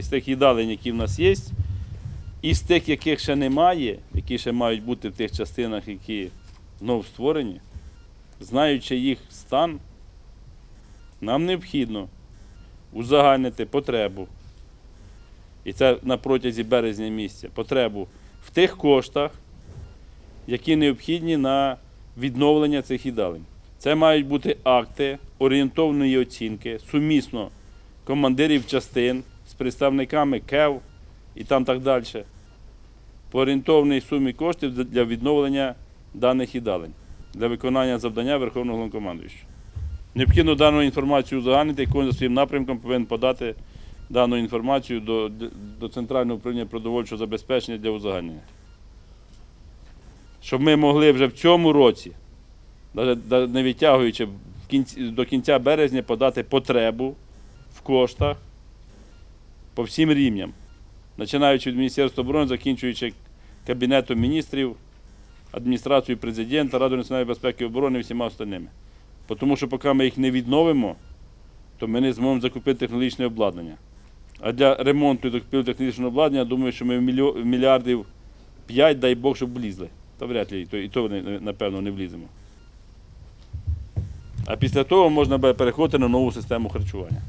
із тих їдалень, які в нас є, і з тих, яких ще немає, які ще мають бути в тих частинах, які знов створені, знаючи їх стан, нам необхідно узагальнити потребу. І це на протязі березня місяця. Потребу в тих коштах, які необхідні на відновлення цих їдалень. Це мають бути акти орієнтовної оцінки сумісно командирів частин з представниками КЕВ і там так далі. По орієнтовній сумі коштів для відновлення даних їдалень для виконання завдання Верховного Головнокомандуючого. Необхідно дану інформацію узагальнити, кожен за своїм напрямком повинен подати дану інформацію до, до Центрального управління продовольчого забезпечення для узагальнення. Щоб ми могли вже в цьому році, навіть не відтягуючи до кінця березня, подати потребу в коштах по всім рівням, починаючи від Міністерства оборони, закінчуючи Кабінетом міністрів, адміністрацією президента, Радою національної безпеки і оборони і всіма остальними. Тому що поки ми їх не відновимо, то ми не зможемо закупити технологічне обладнання. А для ремонту і закупівлі технічного обладнання, думаю, що ми в мільярдів 5, дай Бог, щоб влізли. Та вряд ли, і то, і то напевно, не вліземо. А після того можна буде переходити на нову систему харчування.